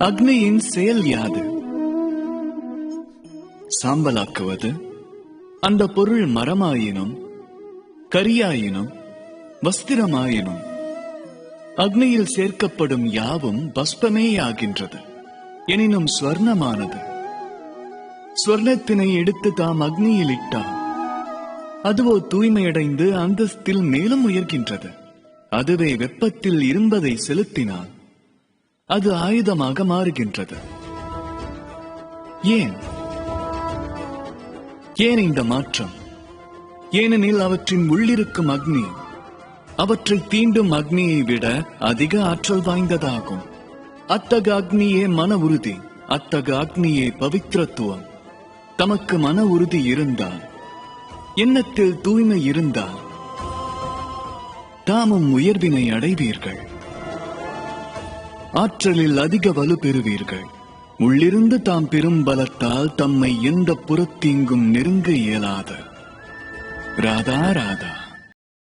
அக்னியின் செயல் யாது? சாம்பலாக்குவது அந்த பொருள் மரமாயினும் கரியாயினும் வஸ்திரமாயினும் அக்னியில் சேர்க்கப்படும் யாவும் பஸ்பமேயாகின்றது. எனினும் ஸ்வர்ணமானது. ஸ்வர்ணத்தினை எடுத்து தாம் அக்னியில் இட்டால் அதுவோ தூய்மையடைந்து அந்தஸ்தில் மேலும் உயர்கின்றது. அதுவே வெப்பத்தில் இரும்பதை செலுத்தினால் அது ஆயுதமாக மாறுகின்றது. ஏன்? ஏன் இந்த மாற்றம்? ஏனெனில் அவற்றின் உள்ளிருக்கும் அக்னி அவற்றை தீண்டும் அக்னியை விட அதிக ஆற்றல் வாய்ந்ததாகும். அத்தக அக்னியே மன உறுதி அத்தக அக்னியே பவித்ரத்துவம் தமக்கு மன உறுதி இருந்தால் எண்ணத்தில் தூய்மை இருந்தால் தாமும் உயர்வினை அடைவீர்கள். ஆற்றலில் அதிக வலு பெறுவீர்கள். உள்ளிருந்து தாம் பெரும் பலத்தால் தம்மை எந்த புறத்தீங்கும் நெருங்க இயலாத. ராதா ராதா.